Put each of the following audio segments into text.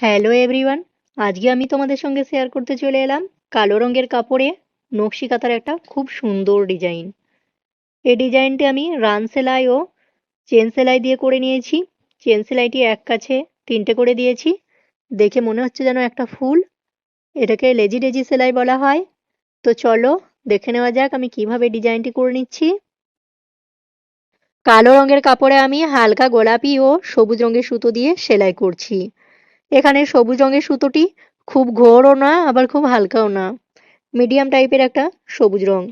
Hello everyone আজকে আমি তোমাদের সঙ্গে শেয়ার করতে চলে এলাম কালো রঙের কাপড়ে নকশি কাঁথার একটা খুব সুন্দর ডিজাইন এই ডিজাইনটি আমি রান সেলাই ও চেন সেলাই দিয়ে করে নিয়েছি। চেন সেলাইটি এক কাছে তিনটে করে দিয়েছি। দেখে মনে হচ্ছে যেন একটা ফুল। এটাকে লেজি লেজি সেলাই বলা হয়। তো চলো দেখে নেওয়া যাক আমি কীভাবে ডিজাইনটি করে নিচ্ছি। কালো রঙের কাপড়ে আমি হালকা গোলাপি ও সবুজ রঙের সুতো দিয়ে সেলাই করছি। এখানে সবুজ রঙের সুতোটি খুব ঘোরও না, আবার খুব হালকাও না। মিডিয়াম টাইপের একটা সবুজ রং।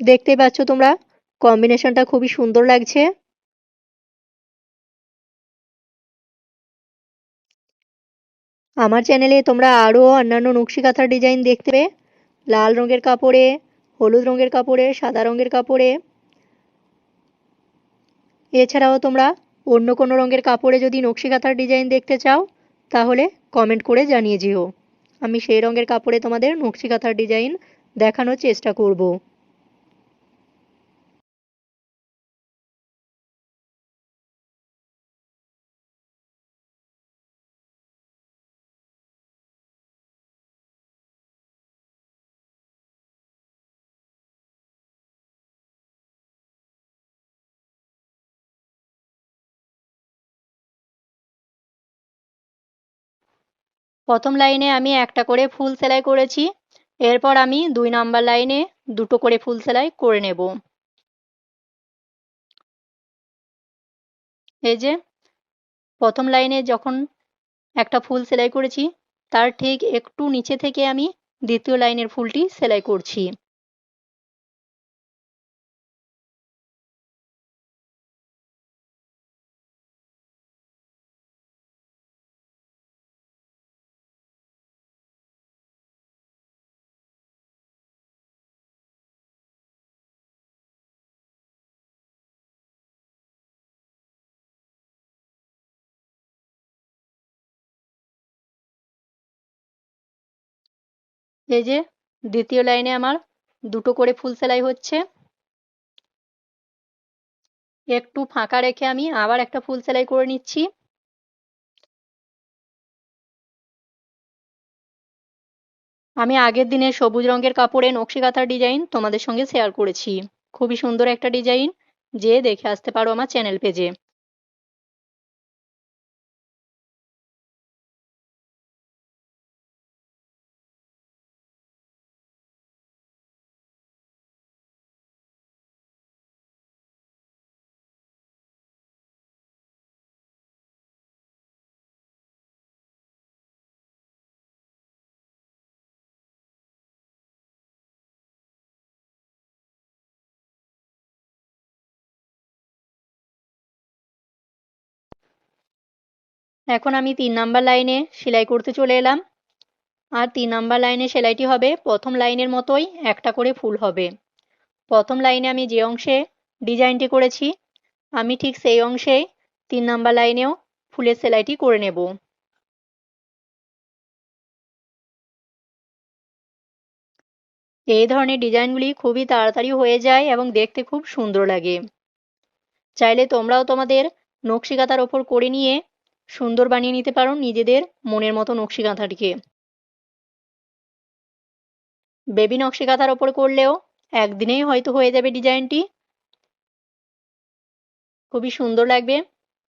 দেখতে পাচ্ছ তোমরা, কম্বিনেশনটা খুবই সুন্দর লাগছে। আমার চ্যানেলে তোমরা আরও অন্যান্য নকশি কাঁথার ডিজাইন দেখতে লাল রঙের কাপড়ে, হলুদ রঙের কাপড়ে, সাদা রঙের কাপড়ে। এছাড়াও তোমরা অন্য কোনো রঙের কাপড়ে যদি নকশি কাঁথার ডিজাইন দেখতে চাও, তাহলে কমেন্ট করে জানিয়ে যেও। আমি সেই রঙের কাপড়ে তোমাদের নকশি কাঁথার ডিজাইন দেখানোর চেষ্টা করব। প্রথম লাইনে আমি একটা করে ফুল সেলাই করেছি। এরপর আমি দুই নাম্বার লাইনে দুটো করে ফুল সেলাই করে নেব। এই যে, প্রথম লাইনে যখন একটা ফুল সেলাই করেছি, তার ঠিক একটু নিচে থেকে আমি দ্বিতীয় লাইনের ফুলটি সেলাই করছি। এই যে দ্বিতীয় লাইনে আমার দুটো করে ফুল সেলাই হচ্ছে। একটু ফাঁকা রেখে আমি আবার একটা ফুল সেলাই করে নিচ্ছি। আমি আগের দিনে সবুজ রঙের কাপড়ে নকশি কাঁথার ডিজাইন তোমাদের সঙ্গে শেয়ার করেছি। খুবই সুন্দর একটা ডিজাইন। যে দেখে আসতে পারো আমার চ্যানেল পেজে। এখন আমি তিন নাম্বার লাইনে সেলাই করতে চলে এলাম। আর তিন নাম্বার লাইনে সেলাইটি হবে প্রথম লাইনের মতোই একটা করে ফুল হবে। প্রথম লাইনে আমি যে অংশে ডিজাইনটি করেছি, আমি ঠিক সেই অংশেই তিন নাম্বার লাইনেও ফুলের সেলাইটি করে নেব। এই ধরনের ডিজাইনগুলি খুবই তাড়াতাড়ি হয়ে যায় এবং দেখতে খুব সুন্দর লাগে। চাইলে তোমরাও তোমাদের নকশি কাঁথার ওপর করে নিয়ে সুন্দর বানিয়ে নিতে পারো নিজেদের মনের মতো নকশি কাঁথাটিকে বেবি নকশি কাঁথার ওপর করলেও একদিনেই হয়তো হয়ে যাবে ডিজাইনটি। খুবই সুন্দর লাগবে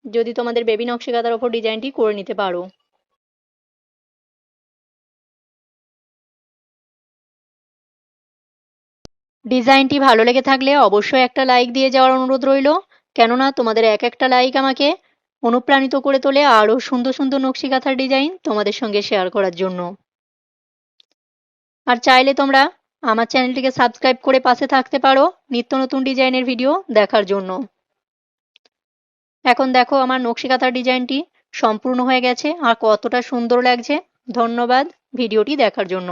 যদি তোমাদের বেবি নকশি কাঁথার ওপর ডিজাইনটি করে নিতে পারো। ডিজাইনটি ভালো লেগে থাকলে অবশ্যই একটা লাইক দিয়ে যাওয়ার অনুরোধ রইল। কেননা তোমাদের এক একটা লাইক আমাকে অনুপ্রাণিত করে তোলে আরও সুন্দর সুন্দর নকশি কাঁথার ডিজাইন তোমাদের সঙ্গে শেয়ার করার জন্য। আর চাইলে তোমরা আমার চ্যানেলটিকে সাবস্ক্রাইব করে পাশে থাকতে পারো নিত্য নতুন ডিজাইনের ভিডিও দেখার জন্য। এখন দেখো আমার নকশি কাঁথার ডিজাইনটি সম্পূর্ণ হয়ে গেছে আর কতটা সুন্দর লাগছে। ধন্যবাদ ভিডিওটি দেখার জন্য।